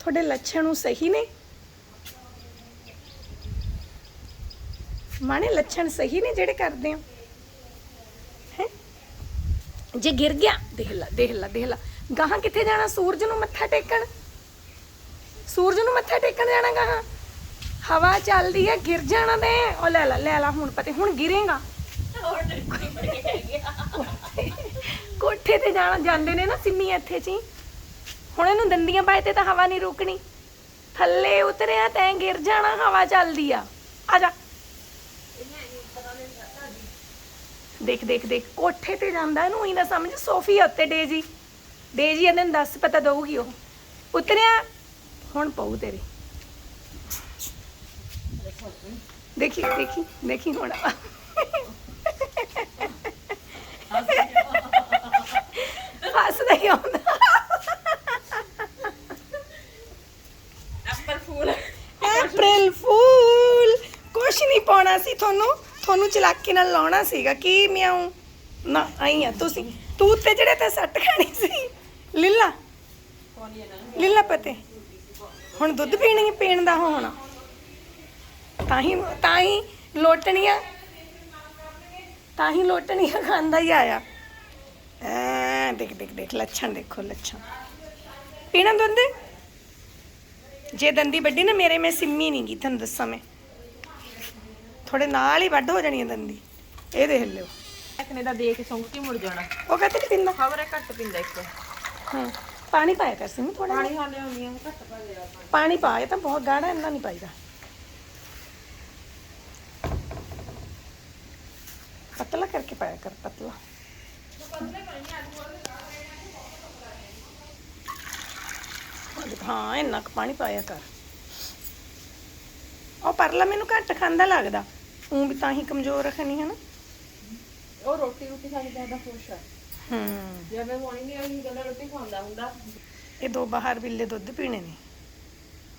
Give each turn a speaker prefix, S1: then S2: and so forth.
S1: ਤੁਹਾਡੇ ਲੱਛਣ ਨੂੰ ਸਹੀ ਨੇ? ਮਾਣੇ ਲੱਛਣ ਸਹੀ ਨੇ ਜਿਹੜੇ ਕਰਦੇ ਹੋ? ਹੈ? ਜੇ ਗਿਰ ਗਿਆ ਦੇਖ ਲੈ ਦੇਖ ਲੈ ਦੇਖ ਲੈ। ਗਾਹਾਂ ਕਿੱਥੇ ਜਾਣਾ? ਸੂਰਜ ਨੂੰ ਮੱਥਾ ਟੇਕਣ? ਸੂਰਜ ਨੂੰ ਮੱਥਾ ਟੇਕਣ ਜਾਣਾ ਗਾਹਾਂ? ਹਵਾ ਚੱਲਦੀ ਹੈ ਗਿਰ ਜਾਣਾ ਤੇ। ਉਹ ਲੈ ਲੈ ਲੈ ਲੈ ਹੁਣ ਪਤੇ ਹੁਣ ਗਿਰੇਗਾ। ਕੋਠੇ ਤੇ ਜਾਣਾ ਜਾਂਦੇ ਨੇ ਨਾ ਸਿੰਮੀ ਇੱਥੇ ਚ ਹੁਣ ਇਹਨੂੰ ਦੰਦੀਆਂ ਪਾਏ ਤੇ ਤਾਂ ਹਵਾ ਨਹੀਂ ਰੁਕਣੀ। ਥੱਲੇ ਉਤਰਿਆ ਤੈਂ ਗਿਰ ਜਾਣਾ, ਹਵਾ ਚੱਲਦੀ ਆ। ਆ ਜਾ। ਦੇਖ ਦੇਖ ਦੇਖ, ਕੋਠੇ ਤੇ ਜਾਂਦਾ ਇਹਨੂੰ ਹੀ ਨਾ ਸਮਝ, ਸੋਫੀ ਉੱਤੇ ਡੇਜੀ ਡੇਜੀ ਇਹਨੂੰ ਦੱਸ ਪਤਾ ਦਊਗੀ ਉਹ। ਉਤਰਿਆ, ਹੁਣ ਪਊ ਤੇਰੇ। ਦੇਖੀ ਦੇਖੀ ਦੇਖੀ ਹੁਣ। ਕੁਛ ਨਹੀਂ ਪਾਉਣਾ ਸੀ, ਤੁਹਾਨੂੰ ਤੁਹਾਨੂੰ ਚਲਾਕੀ ਨਾਲ ਲਾਉਣਾ ਸੀਗਾ। ਕੀ ਮਿਆਉ? ਨਾ, ਆਈ ਆ, ਤੁਸੀਂ। ਤੂੰ ਉੱਤੇ ਜਿਹੜੇ ਤੇ ਸੱਟ ਖਾਣੀ ਸੀ। ਲੀਲਾ ਲੀਲਾ ਪਤੇ, ਹੁਣ ਦੁੱਧ ਪੀਣੀ ਪੀਣ ਦਾ ਹੋਣਾ? ਤਾਂ ਹੀ ਤਾਂ ਹੀ ਲੋਟਣੀਆਂ, ਤਾਂ ਹੀ ਲੋਟਣੀਆਂ ਖਾਂਦਾ ਹੀ ਆਇਆ। ਐ, ਦੇਖ ਦੇਖ ਦੇਖ, ਲੱਛਣ ਦੇਖੋ, ਲੱਛਣ। ਪੀਣਾ ਦੁੱਧ? ਜੇ ਦੰਦੀ ਵੱਡੀ ਨਾ, ਮੇਰੇ ਮੈਂ ਸਿੰਮੀ ਨਹੀਂ ਗਈ ਤੁਹਾਨੂੰ ਦੱਸਾਂ ਮੈਂ। ਥੋੜੇ ਨਾਲ ਹੀ ਵੱਢ ਹੋ ਜਾਣੀ ਆ ਦੰਦੀ। ਇਹ ਦੇਖ ਲਿਓ।
S2: ਇੱਕ ਦਾ ਦੇ ਕੇ ਸੌਂਕ ਕੇ ਮੁੜ ਜਾਣਾ?
S1: ਉਹ ਕਹਿੰਦੇ ਕਿ ਪਿੰਦਾ
S2: ਖਬਰ ਹੈ ਘੱਟ ਪਿੰਦਾ ਇੱਕ।
S1: ਹਾਂ ਪਾਣੀ ਪਾਇਆ ਕਰ ਸਿੰਮੀ ਥੋੜਾ
S2: ਪਾਣੀ ਖਾਣੇ ਹੁੰਦੀਆਂ ਘੱਟ ਪਾ ਲਿਆ।
S1: ਪਾਣੀ ਪਾਇਆ ਤਾਂ ਬਹੁਤ ਗਾੜਾ ਇੰਨਾ ਨਹੀਂ ਪਾਈਦਾ। ਪਤਲਾ ਕਰਕੇ ਪਾਇਆ ਕਰ ਪਤਲਾ। ਹਾਂ ਇੰਨਾ ਕੁ ਪਾਣੀ ਪਾਇਆ ਕਰ। ਉਹ ਪਰਲਾ ਮੈਨੂੰ ਘੱਟ ਖਾਂਦਾ ਲੱਗਦਾ। ਉਹ ਵੀ ਤਾਂ ਹੀ ਕਮਜ਼ੋਰ ਰੱਖਣੀ ਹੈ ਨਾ।
S2: ਉਹ ਰੋਟੀ ਰੋਟੀ ਖਾ ਕੇ ਜ਼ਿਆਦਾ ਖੁਸ਼ ਆ।
S1: ਹੂੰ।
S2: ਜੇ ਮੈਂ ਨਹੀਂ ਉਹੀ ਗੱਲ ਰੋਟੀ ਖਾਂਦਾ ਹੁੰਦਾ।
S1: ਇਹ ਦੋ ਬਾਹਰ ਬਿੱਲੇ ਦੁੱਧ ਪੀਣੇ ਨੇ।